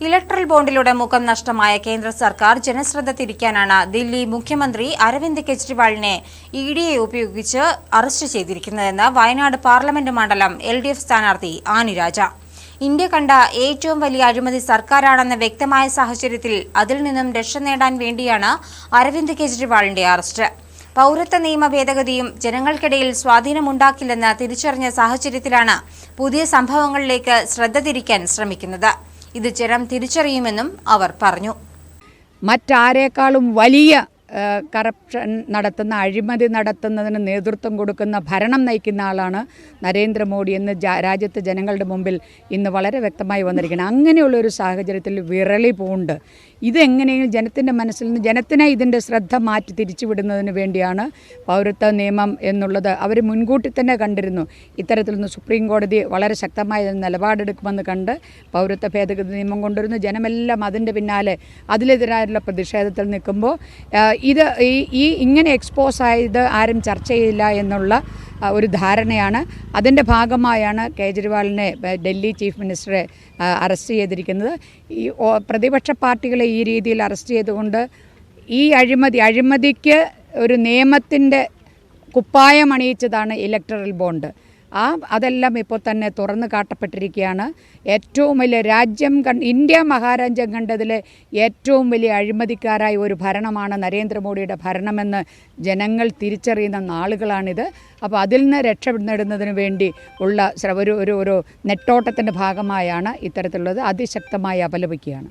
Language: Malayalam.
ഇലക്ട്രൽ ബോണ്ടിലൂടെ മുഖം നഷ്ടമായ കേന്ദ്ര സർക്കാർ ജനശ്രദ്ധ തിരിക്കാനാണ് ദില്ലി മുഖ്യമന്ത്രി അരവിന്ദ് കെജ്രിവാളിനെ ഇ ഡിയെ ഉപയോഗിച്ച് അറസ്റ്റ് ചെയ്തിരിക്കുന്നതെന്ന് വയനാട് പാർലമെന്റ് മണ്ഡലം എൽ ഡി എഫ് സ്ഥാനാർത്ഥി ആനിരാജ ഇന്ത്യ കണ്ട ഏറ്റവും വലിയ അഴിമതി സർക്കാരാണെന്ന വ്യക്തമായ സാഹചര്യത്തിൽ അതിൽ നിന്നും രക്ഷ നേടാൻ വേണ്ടിയാണ് അരവിന്ദ് കെജ്രിവാളിന്റെ അറസ്റ്റ്. പൗരത്വ നിയമ ഭേദഗതിയും ജനങ്ങൾക്കിടയിൽ സ്വാധീനമുണ്ടാക്കില്ലെന്ന് തിരിച്ചറിഞ്ഞ സാഹചര്യത്തിലാണ് പുതിയ സംഭവങ്ങളിലേക്ക് ശ്രദ്ധ തിരിക്കാൻ ശ്രമിക്കുന്നത്. ഇത് ജനം തിരിച്ചറിയുമെന്നും അവർ പറഞ്ഞു. മറ്റാരേക്കാളും വലിയ കറപ്ഷൻ നടത്തുന്ന അഴിമതി നടത്തുന്നതിന് നേതൃത്വം കൊടുക്കുന്ന ഭരണം നയിക്കുന്ന ആളാണ് നരേന്ദ്രമോദി എന്ന് രാജ്യത്തെ ജനങ്ങളുടെ മുമ്പിൽ ഇന്ന് വളരെ വ്യക്തമായി വന്നിരിക്കുന്നത് അങ്ങനെയുള്ള ഒരു സാഹചര്യത്തിൽ വിരളി പൂണ്ട്. ഇതെങ്ങനെയും ജനത്തിന്റെ മനസ്സിൽ നിന്ന് ജനത്തിനെ ഇതിന്റെ ശ്രദ്ധ മാറ്റി തിരിച്ചുവിടുന്നതിന് വേണ്ടിയാണ് പൗരത്വ നിയമം എന്നുള്ളത് അവർ മുൻകൂട്ടി തന്നെ കണ്ടിരുന്നു. ഇത്തരത്തിലൊന്ന് സുപ്രീം കോടതി വളരെ ശക്തമായ നിലപാടെടുക്കുമെന്ന് കണ്ട് പൗരത്വ ഭേദഗതി നിയമം കൊണ്ടുവരുന്നു. ജനമെല്ലാം അതിന്റെ പിന്നാലെ അതിലെതിരായുള്ള പ്രതിഷേധത്തിൽ നിൽക്കുമ്പോൾ ഇത് ഈ ഇങ്ങനെ എക്സ്പോസ് ആയത് ആരും ചർച്ച ചെയ്യില്ല എന്നുള്ള ഒരു ധാരണയാണ്. അതിന്റെ ഭാഗമായാണ് കേജ്രിവാളിനെ ഡൽഹി ചീഫ് മിനിസ്റ്ററെ അറസ്റ്റ് ചെയ്തിരിക്കുന്നത്. ഈ പ്രതിപക്ഷ പാർട്ടികളെ ഈ രീതിയിൽ അറസ്റ്റ് ചെയ്തുകൊണ്ട് ഈ അഴിമതി അഴിമതിക്ക് ഒരു നിയമത്തിന്റെ കുപ്പായം അണിയിച്ചതാണ് ഇലക്ട്രൽ ബോണ്ട്. ആ അതെല്ലാം ഇപ്പോൾ തന്നെ തുറന്നു കാട്ടപ്പെട്ടിരിക്കുകയാണ്. ഏറ്റവും വലിയ രാജ്യം കൺ ഇന്ത്യ മഹാരാജ്യം കണ്ടതിലെ ഏറ്റവും വലിയ അഴിമതിക്കാരായ ഒരു ഭരണമാണ് നരേന്ദ്രമോദിയുടെ ഭരണമെന്ന് ജനങ്ങൾ തിരിച്ചറിയുന്ന നാളുകളാണിത്. അപ്പോൾ അതിൽ നിന്ന് രക്ഷ നേടുന്നതിന് വേണ്ടി ഉള്ള ഒരു ഒരു ഒരു നെട്ടോട്ടത്തിന്റെ ഭാഗമായാണ് ഇത്തരത്തിലുള്ളത്. അതിശക്തമായി അപലപിക്കുകയാണ്.